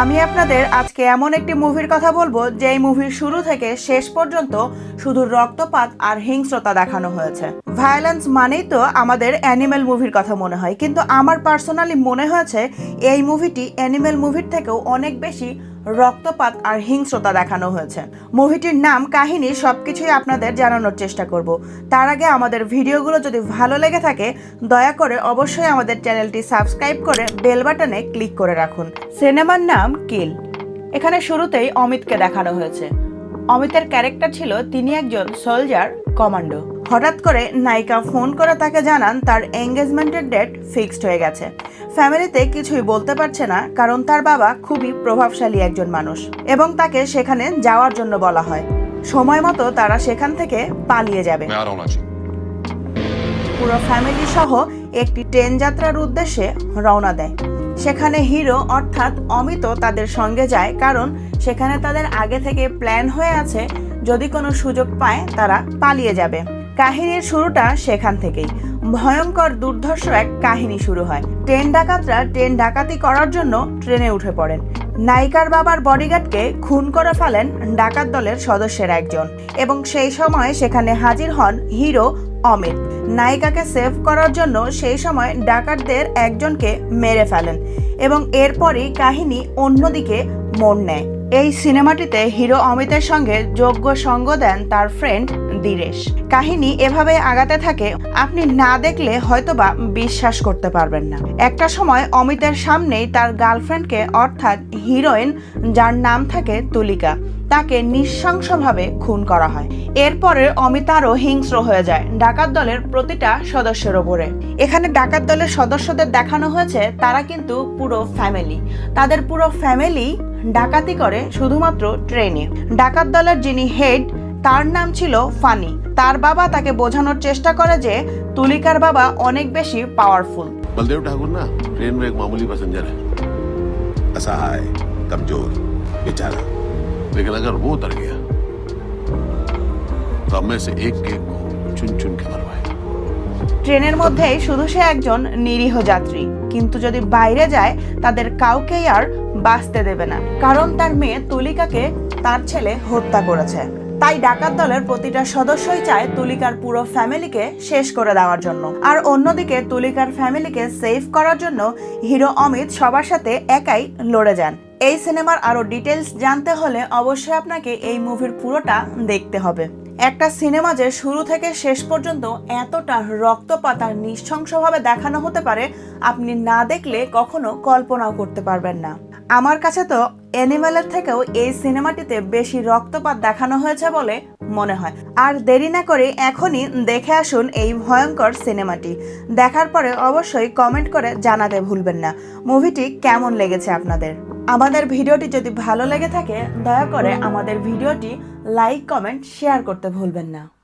আমি আপনাদের আজকে এমন একটি মুভির কথা বলব, যেই মুভির শুরু থেকে শেষ পর্যন্ত শুধু রক্তপাত আর হিংস্রতা দেখানো হয়েছে। ভায়োলেন্স মানেই তো আমাদের অ্যানিমেল মুভির কথা মনে হয়, কিন্তু আমার পার্সোনালি মনে হয়েছে, এই মুভিটি অ্যানিমেল মুভির থেকেও অনেক বেশি রক্তপাত আর হিংস্রতা দেখানো হয়েছে। মুভিটির নাম, কাহিনী, সবকিছুই আপনাদের জানানোর চেষ্টা করব। তার আগে আমাদের ভিডিওগুলো যদি ভালো লেগে থাকে, দয়া করে অবশ্যই আমাদের চ্যানেলটি সাবস্ক্রাইব করে বেল বাটনে ক্লিক করে রাখুন। সিনেমার নাম, কিল। এখানে শুরুতেই অমিতকে দেখানো হয়েছে। অমিতের ক্যারেক্টার ছিল, তিনি একজন সোলজার কমান্ডো। হঠাৎ করে নায়িকা ফোন করে তাকে জানান তার এঙ্গেজমেন্টের ডেট ফিক্সড হয়ে গেছে। ফ্যামিলিতে কিছুই বলতে পারছে না, কারণ তার বাবা খুবই প্রভাবশালী একজন মানুষ এবং তাকে সেখানে যাওয়ার জন্য বলা হয়। সময় মতো তারা সেখান থেকে পালিয়ে যাবে। আচ্ছা। পুরো ফ্যামিলি সহ একটি ট্রেন যাত্রার উদ্দেশ্যে রওনা দেয়। সেখানে হিরো অর্থাৎ অমিত তাদের সঙ্গে যায় কারণ সেখানে তাদের আগে থেকে প্ল্যান হয়ে আছে, যদি কোনো সুযোগ পায় তারা পালিয়ে যাবে। কাহিনীর শুরুটা সেখান থেকেই। ভয়ঙ্কর দুর্ধর্ষ এক কাহিনী শুরু হয়। ট্রেন ডাকাতরা ট্রেন ডাকাতি করার জন্য ট্রেনে উঠে পড়েন। নায়িকার বাবার বডিগার্ডকে খুন করে ফেলেন ডাকাত দলের সদস্যের একজন এবং সেই সময় সেখানে হাজির হন হিরো অমিত। নায়িকাকে সেভ করার জন্য সেই সময় ডাকাতদের একজনকে মেরে ফেলেন এবং এরপরই কাহিনী অন্যদিকে মোড় নেয়। এই সিনেমাটিতে হিরো অমিতের সঙ্গে যোগ্য সঙ্গ দেন তার ফ্রেন্ড দীরেশ। কাহিনী এভাবে আগাতে থাকে, আপনি না দেখলে হয়তোবা বিশ্বাস করতে পারবেন না। একটা সময় অমিতের সামনেই তার গার্লফ্রেন্ডকে, অর্থাৎ হিরোইন, যার নাম থাকে তুলিকা, তাকে নৃশংসভাবে খুন করা হয়। এরপরে অমিত আরও হিংস্র হয়ে যায় ডাকাত দলের প্রতিটা সদস্যের ওপরে। এখানে ডাকাত দলের সদস্যদের দেখানো হয়েছে, তারা কিন্তু পুরো ফ্যামিলি। তাদের পুরো ফ্যামিলি ডাকাতি করে শুধুমাত্র ট্রেনে ডাকাত দলের যিনি হেড তার নাম ছিল ফানি তার বাবা তাকে বোঝানোর চেষ্টা করে যে তুলিকার বাবা অনেক বেশি পাওয়ারফুল बलदेव ठाकुर ना ट्रेन में एक मामूली पैसेंजर है असहाय कमजोर बेचारा लेकिन अगर वो उतर गया तो हम में से एक के एक को चुन चुन के मरवाए ট্রেনের মধ্যেই শুধু সে একজন নিরীহ যাত্রী। কিন্তু যদি বাইরে যায়, তাদের কাউকেই আর বাঁচতে দেবে না। কারণ তার মেয়ে তুলিকাকে তার ছেলে হত্যা করেছে। তাই ডাকাত দলের প্রতিটা সদস্যই চায় তুলিকার পুরো ফ্যামিলিকে শেষ করে দেওয়ার জন্য। আর অন্যদিকে তুলিকার ফ্যামিলিকে সেভ করার জন্য হিরো অমিত সবার সাথে একাই লড়ে যান। এই সিনেমার আরও ডিটেলস জানতে হলে অবশ্যই আপনাকে এই মুভির পুরোটা দেখতে হবে। একটা সিনেমা যে শুরু থেকে শেষ পর্যন্ত এতটা রক্তপাত আর নিঃশংসভাবে দেখানো হতে পারে, আপনি না দেখলে কখনো কল্পনাও করতে পারবেন না। আমার কাছে তো অ্যানিমেলের থেকেও এই সিনেমাটিতে বেশি রক্তপাত দেখানো হয়েছে বলে মনে হয়। আর দেরি না করে এখনই দেখে আসুন এই ভয়ঙ্কর সিনেমাটি। দেখার পরে অবশ্যই কমেন্ট করে জানাতে ভুলবেন না। মুভিটি কেমন লেগেছে আপনাদের? আমাদের ভিডিওটি যদি ভালো লেগে থাকে, দয়া করে আমাদের ভিডিওটি লাইক কমেন্ট শেয়ার করতে ভুলবেন না।